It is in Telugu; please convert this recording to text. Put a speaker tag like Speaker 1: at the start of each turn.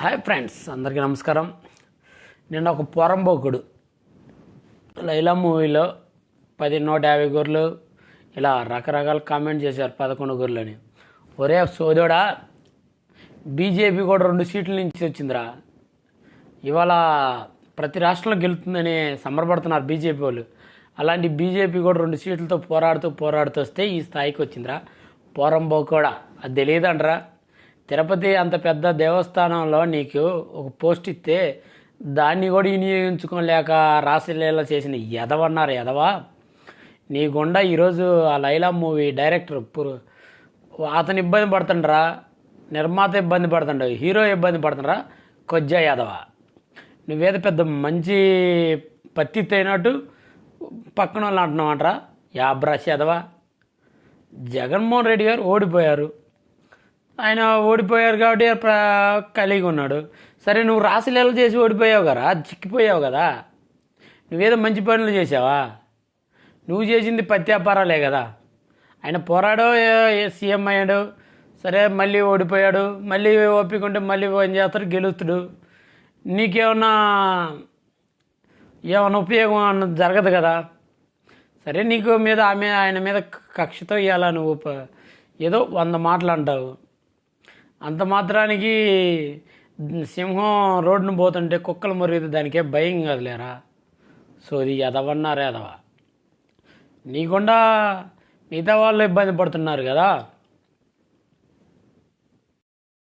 Speaker 1: హాయ్ ఫ్రెండ్స్ అందరికీ నమస్కారం. నిన్న ఒక పొరంబోకుడు లైలా మూవీలో పది నూట యాభై గొర్రెలు ఇలా రకరకాల కామెంట్ చేశారు పదకొండు గొర్రెలని. ఒరే సోదోడా బీజేపీ కూడా రెండు సీట్ల నుంచి వచ్చిందిరా. ఇవాళ ప్రతి రాష్ట్రంలో గెలుతుందని సంబరపడుతున్నారు బీజేపీ వాళ్ళు. అలాంటి బీజేపీ కూడా రెండు సీట్లతో పోరాడుతూ పోరాడుతూ వస్తే ఈ స్థాయికి వచ్చిందిరా. పోరంబో కూడా అది తెలియదంటరా. తిరుపతి అంత పెద్ద దేవస్థానంలో నీకు ఒక పోస్ట్ ఇస్తే దాన్ని కూడా వినియోగించుకోలేక రాసలీల చేసిన ఎదవన్నారు ఎదవా నీ గుండా ఈరోజు ఆ లైలా మూవీ డైరెక్టర్ పురు అతను ఇబ్బంది పడుతుండ్రా నిర్మాత ఇబ్బంది పడుతుండ హీరో ఇబ్బంది పడుతుండ్రా? కొజ్జా యాదవ నువ్వేదో పెద్ద మంచి పత్తి అయినట్టు పక్కన వాళ్ళు అంటున్నావంటరా. యాబ్రాస్ యాదవ జగన్మోహన్ రెడ్డి గారు ఓడిపోయారు. ఆయన ఓడిపోయారు కాబట్టి కలిగి ఉన్నాడు సరే నువ్వు రాసలీలలు చేసి ఓడిపోయావు కదా చిక్కిపోయావు కదా. నువ్వేదో మంచి పనులు చేసావా నువ్వు చేసింది పత్యాపారాలే కదా. ఆయన పోరాడో ఏ- సీఎం అయ్యాడు. సరే మళ్ళీ ఓడిపోయాడు. మళ్ళీ ఒప్పుకుంటే మళ్ళీ ఏం చేస్తాడు? గెలుస్తాడు. నీకేమన్నా ఏమైనా ఉపయోగం అన్నది జరగదు కదా. సరే నీకు మీద ఆమె ఆయన మీద కక్షతో ఇవ్వాల నువ్వు? ఏదో వంద మాటలు అంటావు. అంత మాత్రానికి సింహం రోడ్డును పోతుంటే కుక్కలు మురిగితే దానికే భయం కదలేరా? సో ఇది ఎదవన్నారు ఎదవ నీకుండా మిగతా వాళ్ళు ఇబ్బంది పడుతున్నారు కదా?